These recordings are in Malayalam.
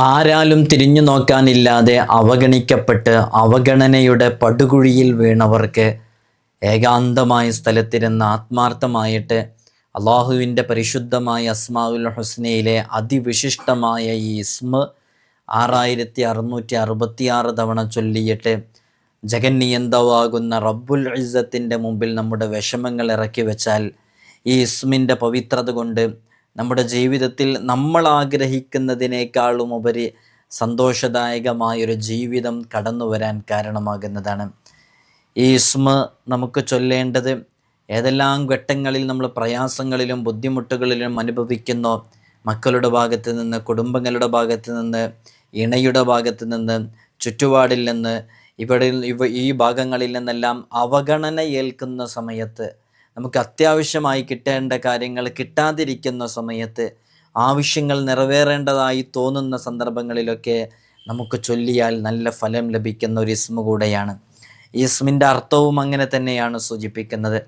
ആരാലും തിരിഞ്ഞു നോക്കാനില്ലാതെ അവഗണിക്കപ്പെട്ട് അവഗണനയുടെ പടുകുഴിയിൽ വീണവർക്ക് ഏകാന്തമായ സ്ഥലത്തിരുന്ന് ആത്മാർത്ഥമായിട്ട് അള്ളാഹുവിന്റെ പരിശുദ്ധമായ അസ്മാവുൽ ഹുസ്നയിലെ അതിവിശിഷ്ടമായ ഈ ഇസ്മ ആറായിരത്തി അറുന്നൂറ്റി അറുപത്തിയാറ് തവണ ചൊല്ലിയിട്ട് ജഗന്നിയന്തവാകുന്ന റബ്ബുൽ ഇസ്സത്തിന്റെ മുമ്പിൽ നമ്മുടെ വിഷമങ്ങൾ ഇറക്കി വെച്ചാൽ ഈ ഇസ്മിന്റെ പവിത്രത കൊണ്ട് നമ്മുടെ ജീവിതത്തിൽ നമ്മൾ ആഗ്രഹിക്കുന്നതിനേക്കാളും ഉപരി സന്തോഷദായകമായൊരു ജീവിതം കടന്നു വരാൻ കാരണമാകുന്നതാണ്. ഈ ഇസ്മ നമുക്ക് ചൊല്ലേണ്ടത് ഏതെല്ലാം ഘട്ടങ്ങളിൽ നമ്മൾ പ്രയാസങ്ങളിലും ബുദ്ധിമുട്ടുകളിലും അനുഭവിക്കുന്നോ മക്കളുടെ ഭാഗത്ത് നിന്ന് കുടുംബങ്ങളുടെ ഭാഗത്ത് നിന്ന് ഇണയുടെ ഭാഗത്ത് നിന്ന് ചുറ്റുപാടിൽ നിന്ന് ഇവിടെ ഇവ ഈ ഭാഗങ്ങളിൽ നിന്നെല്ലാം അവഗണന ഏൽക്കുന്ന സമയത്ത് നമുക്ക് അത്യാവശ്യമായി കിട്ടേണ്ട കാര്യങ്ങൾ കിട്ടാതിരിക്കുന്ന സമയത്ത് ആവശ്യങ്ങൾ നിറവേറേണ്ടതായി തോന്നുന്ന സന്ദർഭങ്ങളിലൊക്കെ നമുക്ക് ചൊല്ലിയാൽ നല്ല ഫലം ലഭിക്കുന്ന ഒരു ഇസ്മ കൂടെയാണ്. ഈ ഇസ്മിന്റെ അർത്ഥവും അങ്ങനെ തന്നെയാണ് സൂചിപ്പിക്കുന്നത്.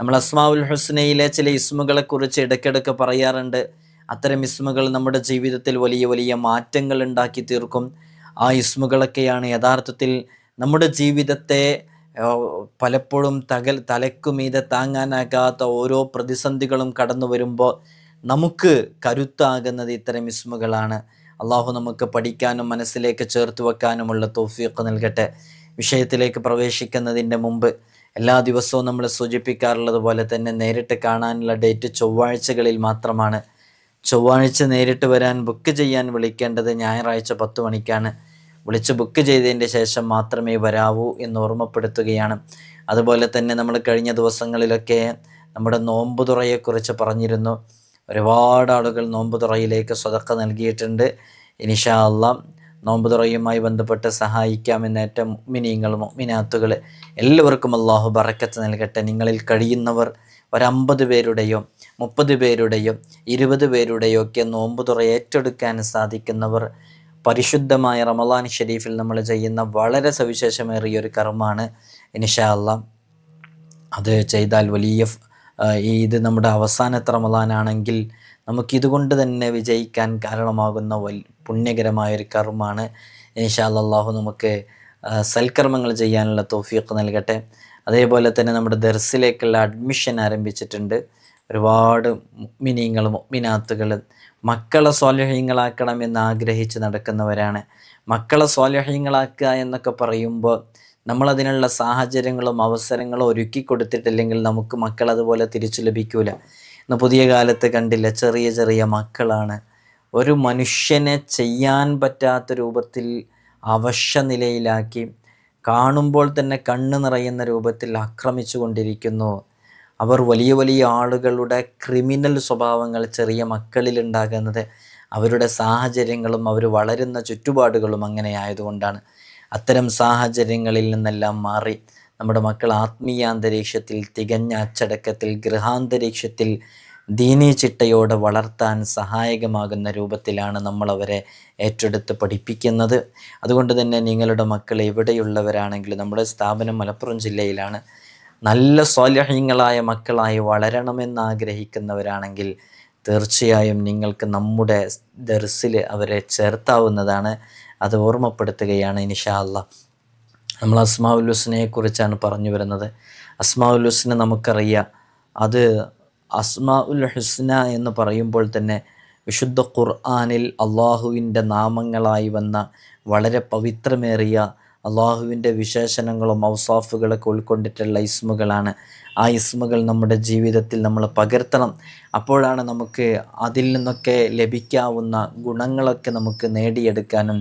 നമ്മൾ അസ്മാവുൽ ഹുസ്നയിലെ ചില ഇസ്മുകളെക്കുറിച്ച് ഇടയ്ക്കിടയ്ക്ക് പറയാറുണ്ട്. അത്തരം ഇസ്മുകൾ നമ്മുടെ ജീവിതത്തിൽ വലിയ വലിയ മാറ്റങ്ങൾ ഉണ്ടാക്കി തീർക്കും. ആ ഇസ്മുകളൊക്കെയാണ് യഥാർത്ഥത്തിൽ നമ്മുടെ ജീവിതത്തെ പലപ്പോഴും തകൽ തലക്കുമീതെ താങ്ങാനാകാത്ത ഓരോ പ്രതിസന്ധികളും കടന്നു വരുമ്പോൾ നമുക്ക് കരുത്താകുന്നത് ഇത്തരം ഇസ്മുകളാണ്. അള്ളാഹു നമുക്ക് പഠിക്കാനും മനസ്സിലേക്ക് ചേർത്ത് വെക്കാനുമുള്ള തോഫിയൊക്കെ നൽകട്ടെ. വിഷയത്തിലേക്ക് പ്രവേശിക്കുന്നതിന്റെ മുമ്പ് എല്ലാ ദിവസവും നമ്മൾ സൂചിപ്പിക്കാറുള്ളത് പോലെ തന്നെ നേരിട്ട് കാണാനുള്ള ഡേറ്റ് ചൊവ്വാഴ്ചകളിൽ മാത്രമാണ്. ചൊവ്വാഴ്ച നേരിട്ട് വരാൻ ബുക്ക് ചെയ്യാൻ വിളിക്കേണ്ടത് ഞായറാഴ്ച പത്ത് മണിക്കാണ്. വിളിച്ച് ബുക്ക് ചെയ്തതിന്റെ ശേഷം മാത്രമേ വരാവൂ എന്ന് ഓർമ്മപ്പെടുത്തുകയാണ്. അതുപോലെ തന്നെ നമ്മൾ കഴിഞ്ഞ ദിവസങ്ങളിലൊക്കെ നമ്മുടെ നോമ്പ് തുറയെക്കുറിച്ച് പറഞ്ഞിരുന്നു. ഒരുപാട് ആളുകൾ നോമ്പ് തുറയിലേക്ക് സ്വതക്ക നൽകിയിട്ടുണ്ട്. ഇനിഷാ അല്ലാം നോമ്പ് തുറയുമായി ബന്ധപ്പെട്ട് സഹായിക്കാമെന്ന് ഏറ്റ മിനാത്തുകൾ എല്ലാവർക്കും അള്ളാഹു ബറക്കത്ത് നൽകട്ടെ. നിങ്ങളിൽ കഴിയുന്നവർ ഒരമ്പത് പേരുടെയോ മുപ്പത് പേരുടെയോ ഇരുപത് പേരുടെയോ ഒക്കെ നോമ്പ് തുറ ഏറ്റെടുക്കാൻ സാധിക്കുന്നവർ പരിശുദ്ധമായ റമലാൻ ഷെരീഫിൽ നമ്മൾ ചെയ്യുന്ന വളരെ സവിശേഷമേറിയ ഒരു കർമ്മമാണ് ഇൻഷാ അത് ചെയ്താൽ വലിയ ഇത് നമ്മുടെ അവസാനത്തെ റമലാനാണെങ്കിൽ നമുക്കിതുകൊണ്ട് തന്നെ വിജയിക്കാൻ കാരണമാകുന്ന വൽ പുണ്യകരമായ ഒരു കർമ്മമാണ്. ഇൻഷാ നമുക്ക് സൽക്കർമ്മങ്ങൾ ചെയ്യാനുള്ള തോഫിയൊക്കെ നൽകട്ടെ. അതേപോലെ തന്നെ നമ്മുടെ ദർസിലേക്കുള്ള അഡ്മിഷൻ ആരംഭിച്ചിട്ടുണ്ട്. ഒരുപാട് മിനിങ്ങളും മിനാത്തുകൾ മക്കളെ സ്വാലഹ്യങ്ങളാക്കണം ആഗ്രഹിച്ച് നടക്കുന്നവരാണ്. മക്കളെ സ്വാലഹ്യങ്ങളാക്കുക എന്നൊക്കെ പറയുമ്പോൾ നമ്മളതിനുള്ള സാഹചര്യങ്ങളും അവസരങ്ങളും ഒരുക്കി കൊടുത്തിട്ടില്ലെങ്കിൽ നമുക്ക് മക്കൾ അതുപോലെ തിരിച്ചു ലഭിക്കൂല. ഇന്ന് പുതിയ കാലത്ത് കണ്ടില്ല ചെറിയ ചെറിയ മക്കളാണ്. ഒരു മനുഷ്യനെ ചെയ്യാൻ പറ്റാത്ത രൂപത്തിൽ അവശ നിലയിലാക്കി കാണുമ്പോൾ തന്നെ കണ്ണ് നിറയുന്ന രൂപത്തിൽ ആക്രമിച്ചു കൊണ്ടിരിക്കുന്നു. അവർ വലിയ വലിയ ആളുകളുടെ ക്രിമിനൽ സ്വഭാവങ്ങൾ ചെറിയ മക്കളിൽ ഉണ്ടാകുന്നത് അവരുടെ സാഹചര്യങ്ങളും അവർ വളരുന്ന ചുറ്റുപാടുകളും അങ്ങനെ ആയതുകൊണ്ടാണ്. അത്തരം സാഹചര്യങ്ങളിൽ നിന്നെല്ലാം മാറി. നമ്മുടെ മക്കൾ ആത്മീയാന്തരീക്ഷത്തിൽ തികഞ്ഞ അച്ചടക്കത്തിൽ ഗൃഹാന്തരീക്ഷത്തിൽ ദീനീ ചിട്ടയോടെ വളർത്താൻ സഹായകമാകുന്ന രൂപത്തിലാണ് നമ്മൾ അവരെ ഏറ്റെടുത്ത് പഠിപ്പിക്കുന്നത്. അതുകൊണ്ട് തന്നെ നിങ്ങളുടെ മക്കൾ എവിടെയുള്ളവരാണെങ്കിലും നമ്മുടെ സ്ഥാപനം മലപ്പുറം ജില്ലയിലാണ്. നല്ല സ്വാലഹ്യങ്ങളായ മക്കളായി വളരണമെന്ന് ആഗ്രഹിക്കുന്നവരാണെങ്കിൽ തീർച്ചയായും നിങ്ങൾക്ക് നമ്മുടെ ദർസിൽ അവരെ ചേർത്താവുന്നതാണ് അത് ഓർമ്മപ്പെടുത്തുകയാണ് ഇൻഷാ അല്ലാ നമ്മൾ അസ്മാഉൽ ഹുസ്നയെ കുറിച്ചാണ് പറഞ്ഞു വരുന്നത്. അസ്മാഉൽ ഹുസ്ന നമുക്കറിയാം. അത് അസ്മാഉൽ ഹുസ്ന എന്ന് പറയുമ്പോൾ തന്നെ വിശുദ്ധ ഖുർആാനിൽ അള്ളാഹുവിന്റെ നാമങ്ങളായി വന്ന വളരെ പവിത്രമേറിയ അള്ളാഹുവിന്റെ വിശേഷണങ്ങളും ഔസാഫുകളൊക്കെ ഉൾക്കൊണ്ടിട്ടുള്ള ഇസ്മുകളാണ്. ആ ഇസ്മുകൾ നമ്മുടെ ജീവിതത്തിൽ നമ്മൾ പകർത്തണം. അപ്പോഴാണ് നമുക്ക് അതിൽ നിന്നൊക്കെ ലഭിക്കാവുന്ന ഗുണങ്ങളൊക്കെ നമുക്ക് നേടിയെടുക്കാനും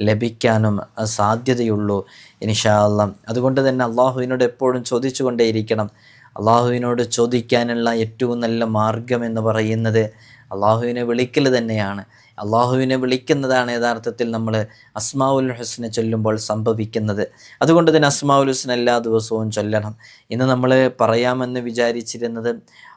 ലഭിക്കാനും സാധ്യതയുള്ളൂ ഇൻഷാ അല്ലാം അതുകൊണ്ട് തന്നെ അള്ളാഹുവിനോട് എപ്പോഴും ചോദിച്ചുകൊണ്ടേയിരിക്കണം. അള്ളാഹുവിനോട് ചോദിക്കാനുള്ള ഏറ്റവും നല്ല മാർഗം എന്ന് പറയുന്നത് അള്ളാഹുവിനെ വിളിക്കൽ തന്നെയാണ്. അള്ളാഹുവിനെ വിളിക്കുന്നതാണ് യഥാർത്ഥത്തിൽ നമ്മൾ അസ്മാവുൽ ഹുസ്നെ ചൊല്ലുമ്പോൾ സംഭവിക്കുന്നത്. അതുകൊണ്ട് തന്നെ അസ്മാവുൽ ഹുസ്ന എല്ലാ ദിവസവും ചൊല്ലണം. ഇന്ന് നമ്മൾ പറയാമെന്ന് വിചാരിച്ചിരുന്നത്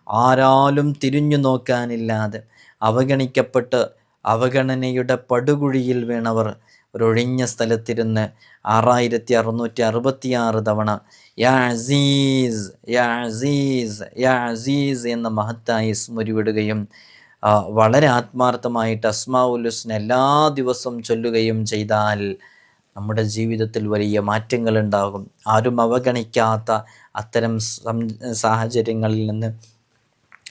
ആരാലും തിരിഞ്ഞു നോക്കാനില്ലാതെ അവഗണിക്കപ്പെട്ട് അവഗണനയുടെ പടുകുഴിയിൽ വീണവർ ഒരൊഴിഞ്ഞ സ്ഥലത്തിരുന്ന് ആറായിരത്തി അറുന്നൂറ്റി അറുപത്തിയാറ് തവണ യാ അസീസ് യാ അസീസ് യാ അസീസ് എന്ന മഹത്തായി സ്മരിവിടുകയും വളരെ ആത്മാർത്ഥമായിട്ട് അസ്മാ ഉലുസ്ന എല്ലാ ദിവസവും ചൊല്ലുകയും ചെയ്താൽ നമ്മുടെ ജീവിതത്തിൽ വലിയ മാറ്റങ്ങൾ ഉണ്ടാകും. ആരും അവഗണിക്കാത്ത അത്തരം സാഹചര്യങ്ങളിൽ നിന്ന്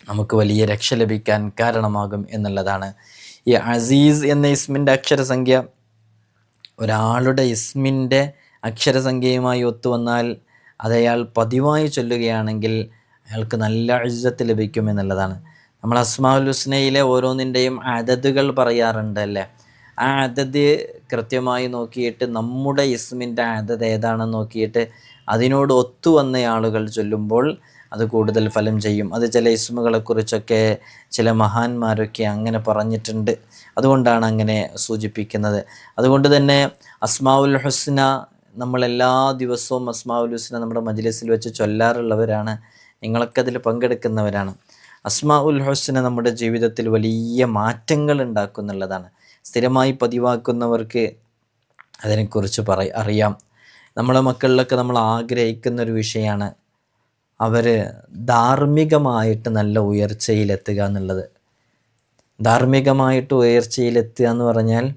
നമുക്ക് വലിയ രക്ഷ ലഭിക്കാൻ കാരണമാകും എന്നുള്ളതാണ് ഈ അസീസ് എന്ന ഇസ്മിന്റെ അക്ഷരസംഖ്യ ഒരാളുടെ ഇസ്മിന്റെ അക്ഷരസംഖ്യയുമായി ഒത്തുവന്നാൽ വന്നാൽ അയാൾ പതിവായി ചൊല്ലുകയാണെങ്കിൽ അയാൾക്ക് നല്ല ഇജ്ജത്ത് ലഭിക്കും എന്നുള്ളതാണ്. നമ്മൾ അസ്മാഉൽ ഹുസ്നയിലെ ഓരോന്നിന്റെയും അതതുകൾ പറയാറുണ്ട് അല്ലേ? ആ അതത് കൃത്യമായി നോക്കിയിട്ട് നമ്മുടെ ഇസ്മിന്റെ അതത് ഏതാണെന്ന് നോക്കിയിട്ട് അതിനോട് ഒത്തുവന്ന ആളുകൾ ചൊല്ലുമ്പോൾ അത് കൂടുതൽ ഫലം ചെയ്യും. അത് ചില ഇസ്മുകളെക്കുറിച്ചൊക്കെ ചില മഹാന്മാരൊക്കെ അങ്ങനെ പറഞ്ഞിട്ടുണ്ട്. അതുകൊണ്ടാണ് അങ്ങനെ സൂചിപ്പിക്കുന്നത്. അതുകൊണ്ട് തന്നെ അസ്മാവുൽ ഹുസ്ന നമ്മൾ എല്ലാ ദിവസവും അസ്മാവുൽ ഹുസ്ന നമ്മുടെ മജ്ലിസിൽ വെച്ച് ചൊല്ലാറുള്ളവരാണ്. നിങ്ങളൊക്കെ അതിൽ പങ്കെടുക്കുന്നവരാണ്. അസ്മാ ഉൽ ഹുസ്ന നമ്മുടെ ജീവിതത്തിൽ വലിയ മാറ്റങ്ങൾ ഉണ്ടാക്കുന്നുള്ളതാണ്. സ്ഥിരമായി പതിവാക്കുന്നവർക്ക് അതിനെക്കുറിച്ച് പറ അറിയാം. നമ്മളെ മക്കളിലൊക്കെ നമ്മൾ ആഗ്രഹിക്കുന്ന ഒരു വിഷയമാണ് അവർ ധാർമ്മികമായിട്ട് നല്ല ഉയർച്ചയിലെത്തുക എന്നുള്ളത്. ധാർമ്മികമായിട്ട് ഉയർച്ചയിലെത്തുക എന്ന് പറഞ്ഞാൽ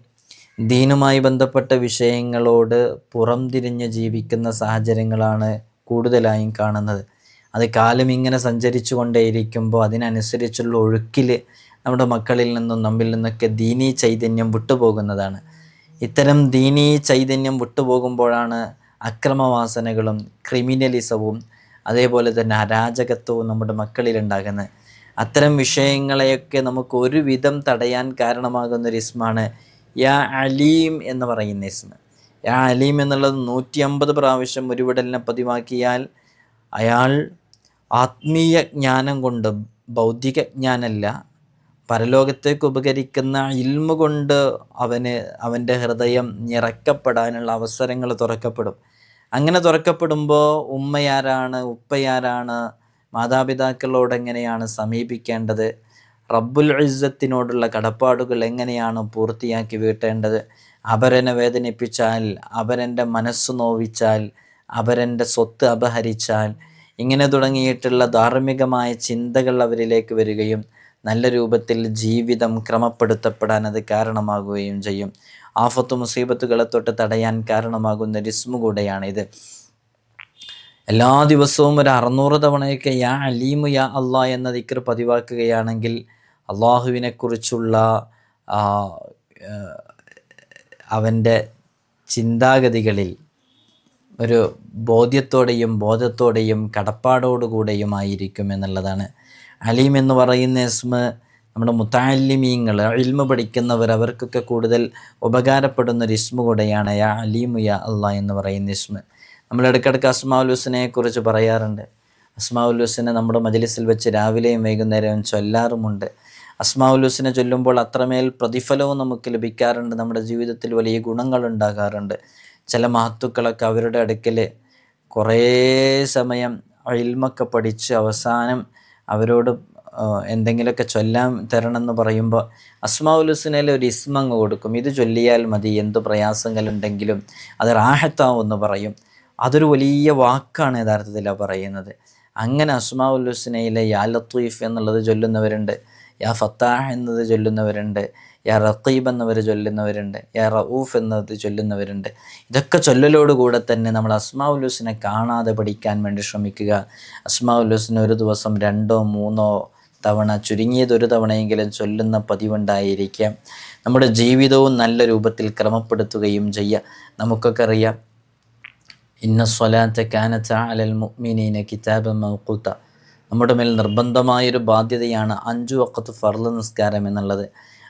ദീനുമായി ബന്ധപ്പെട്ട വിഷയങ്ങളോട് പുറംതിരിഞ്ഞ് ജീവിക്കുന്ന സാഹചര്യങ്ങളാണ് കൂടുതലായും കാണുന്നത്. അത് കാലം ഇങ്ങനെ സഞ്ചരിച്ചു കൊണ്ടേയിരിക്കുമ്പോൾ അതിനനുസരിച്ചുള്ള ഒഴുക്കിൽ നമ്മുടെ മക്കളിൽ നിന്നും നമ്മിൽ നിന്നൊക്കെ ദീനീ ചൈതന്യം വിട്ടുപോകുന്നതാണ്. ഇത്തരം ദീനീ ചൈതന്യം വിട്ടുപോകുമ്പോഴാണ് അക്രമവാസനകളും ക്രിമിനലിസവും അതേപോലെ തന്നെ അരാജകത്വവും നമ്മുടെ മക്കളിൽ ഉണ്ടാകുന്നത് അത്തരം വിഷയങ്ങളെയൊക്കെ നമുക്ക് ഒരുവിധം തടയാൻ കാരണമാകുന്ന ഒരു ഇസ്മാണ് യാ അലീം എന്ന് പറയുന്ന ഇസ്മ. യാ അലീം എന്നുള്ളത് നൂറ്റി അമ്പത് പ്രാവശ്യം ഒരുവിടലിനെ പതിവാക്കിയാൽ അയാൾ ആത്മീയ ജ്ഞാനം കൊണ്ട് ഭൗതിക ജ്ഞാനമല്ല പരലോകത്തേക്ക് ഉപകരിക്കുന്ന ഇൽമ കൊണ്ട് അവന് അവന്റെ ഹൃദയം നിറക്കപ്പെടാനുള്ള അവസരങ്ങൾ തുറക്കപ്പെടും. അങ്ങനെ തുറക്കപ്പെടുമ്പോൾ ഉമ്മയാരാണ് ഉപ്പയാരാണ് മാതാപിതാക്കളോട് എങ്ങനെയാണ് സമീപിക്കേണ്ടത്? റബ്ബുൽ ഇസ്സത്തിനോടുള്ള കടപ്പാടുകൾ എങ്ങനെയാണ് പൂർത്തിയാക്കി വീട്ടേണ്ടത്? അവരെന്നെ വേദനിപ്പിച്ചാൽ അവരെന്റെ മനസ്സ് നോവിച്ചാൽ അവരെന്റെ സ്വത്ത് അപഹരിച്ചാൽ ഇങ്ങനെ തുടങ്ങിയിട്ടുള്ള ധാർമ്മികമായ ചിന്തകൾ അവരിലേക്ക് വരികയും നല്ല രൂപത്തിൽ ജീവിതം ക്രമപ്പെടുത്തപ്പെടാൻ അത് കാരണമാകുകയും ചെയ്യും. ആഫത്ത് മുസീബത്തുകളെ തൊട്ട് തടയാൻ കാരണമാകുന്ന രിസ്മു കൂടെയാണ് ഇത് എല്ലാ ദിവസവും ഒരു അറുന്നൂറ് തവണയൊക്കെ യാ അലീമു യാ അള്ളാ എന്ന ദിക്ർ പതിവാക്കുകയാണെങ്കിൽ അള്ളാഹുവിനെക്കുറിച്ചുള്ള അവന്റെ ചിന്താഗതികളിൽ ഒരു ബോധ്യത്തോടെയും ബോധത്തോടെയും കടപ്പാടോടുകൂടെയും ആയിരിക്കും എന്നുള്ളതാണ്. അലീം എന്ന് പറയുന്ന ഇസ്മ നമ്മുടെ മുത്താലിമീങ്ങൾ ഇൽമ പഠിക്കുന്നവർ അവർക്കൊക്കെ കൂടുതൽ ഉപകാരപ്പെടുന്ന ഒരു ഇസ്മു കൂടെയാണ് യാ അലീമു യാ അള്ളാഹ് എന്ന് പറയുന്ന ഇസ്മ. നമ്മൾ ഇടയ്ക്കിടയ്ക്ക് അസ്മാഉൽ ഹുസ്നയെ കുറിച്ച് പറയാറുണ്ട്. അസ്മാഉൽ ഹുസ്നെ നമ്മുടെ മജലിസിൽ വെച്ച് രാവിലെയും വൈകുന്നേരവും ചൊല്ലാറുമുണ്ട്. അസ്മാഉൽ ഹുസ്നെ ചൊല്ലുമ്പോൾ അത്രമേൽ പ്രതിഫലവും നമുക്ക് ലഭിക്കാറുണ്ട്. നമ്മുടെ ജീവിതത്തിൽ വലിയ ഗുണങ്ങൾ ഉണ്ടാകാറുണ്ട്. ചില മഹത്തുക്കളൊക്കെ അവരുടെ അടുക്കൽ കുറേ സമയം ഇൽമൊക്കെ പഠിച്ച് അവസാനം അവരോട് എന്തെങ്കിലുമൊക്കെ ചൊല്ലാൻ തരണം എന്ന് പറയുമ്പോൾ അസ്മാഉൽ ഹുസ്നയിൽ ഒരു ഇസ്മങ്ങ് കൊടുക്കും. ഇത് ചൊല്ലിയാൽ മതി എന്ത് പ്രയാസങ്ങളുണ്ടെങ്കിലും അത് റാഹത്താവെന്ന് പറയും. അതൊരു വലിയ വാക്കാണ് യഥാർത്ഥത്തിൽ പറയുന്നത്. അങ്ങനെ അസ്മാവുലുസിനയിലെ യാ ലത്തീഫ് എന്നുള്ളത് ചൊല്ലുന്നവരുണ്ട് യാ ഫത്താഹ് എന്നത് ചൊല്ലുന്നവരുണ്ട് യാ റഖീബ് എന്നവർ ചൊല്ലുന്നവരുണ്ട് യാ റഊഫ് എന്നത് ചൊല്ലുന്നവരുണ്ട്. ഇതൊക്കെ ചൊല്ലലോടുകൂടെ തന്നെ നമ്മൾ അസ്മാവുലുസിനെ കാണാതെ പഠിക്കാൻ വേണ്ടി ശ്രമിക്കുക. അസ്മാഉൽ ഹുസ്ന ഒരു ദിവസം രണ്ടോ മൂന്നോ തവണ ചുരുങ്ങിയത് ഒരു തവണയെങ്കിലും ചൊല്ലുന്ന പതിവുണ്ടായിരിക്കാം. നമ്മുടെ ജീവിതവും നല്ല രൂപത്തിൽ ക്രമപ്പെടുത്തുകയും ചെയ്യുക നമുക്കൊക്കെ അറിയാം. ഇന്ന സ്വലാത്ത കാനച്ച അലൽ മുഅ്മിനീന കിതാബ മൗക്കൂത്ത നമ്മുടെ മേൽ നിർബന്ധമായൊരു ബാധ്യതയാണ് അഞ്ചു വക്കത്ത് ഫർൾ നിസ്കാരം എന്നുള്ളത്.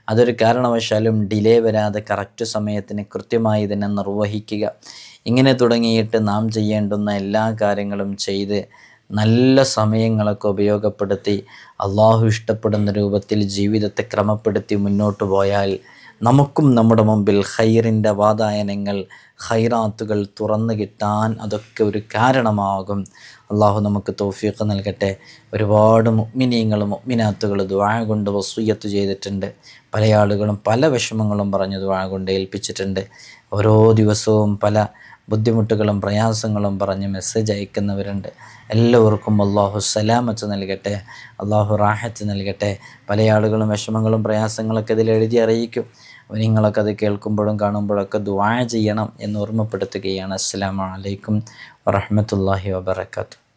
അതൊരു കാരണവശാലും ഡിലേ വരാതെ കറക്റ്റ് സമയത്തിന് കൃത്യമായി ഇതിനെ നിർവഹിക്കുക. ഇങ്ങനെ തുടങ്ങിയിട്ട് നാം ചെയ്യേണ്ടുന്ന എല്ലാ കാര്യങ്ങളും ചെയ്ത് നല്ല സമയങ്ങളൊക്കെ ഉപയോഗപ്പെടുത്തി അള്ളാഹു ഇഷ്ടപ്പെടുന്ന രൂപത്തിൽ ജീവിതത്തെ ക്രമപ്പെടുത്തി മുന്നോട്ട് പോയാൽ നമുക്കും നമ്മുടെ മുമ്പിൽ ഹൈറിന്റെ വാതായനങ്ങൾ ഹൈറാത്തുകൾ തുറന്നു കിട്ടാൻ അതൊക്കെ ഒരു കാരണമാകും. അള്ളാഹു നമുക്ക് തൗഫീഖ് നൽകട്ടെ. ഒരുപാട് മുഗ്മിനീങ്ങളും മുഗ്മിനാത്തുകൾ ദുആ കൊണ്ട് വസൂയത്ത് ചെയ്തിട്ടുണ്ട്. പല ആളുകളും പല വിഷമങ്ങളും പറഞ്ഞ് ദുആ കൊണ്ട് ഏൽപ്പിച്ചിട്ടുണ്ട്. ഓരോ ദിവസവും പല ബുദ്ധിമുട്ടുകളും പ്രയാസങ്ങളും പറഞ്ഞ് മെസ്സേജ് അയക്കുന്നവരുണ്ട്. എല്ലാവർക്കും അള്ളാഹു സലാമത്ത് നൽകട്ടെ അള്ളാഹു റാഹത്ത് നൽകട്ടെ. പല ആളുകളും വിഷമങ്ങളും പ്രയാസങ്ങളൊക്കെ ഇതിൽ എഴുതി അറിയിക്കും. നിങ്ങളൊക്കെ അത് കേൾക്കുമ്പോഴും കാണുമ്പോഴൊക്കെ ദുആ ചെയ്യണം എന്ന് ഓർമ്മപ്പെടുത്തുകയാണ്. അസ്സാം വലൈക്കും വറഹ്മത്തുള്ളാഹി വബറകാതുഹു.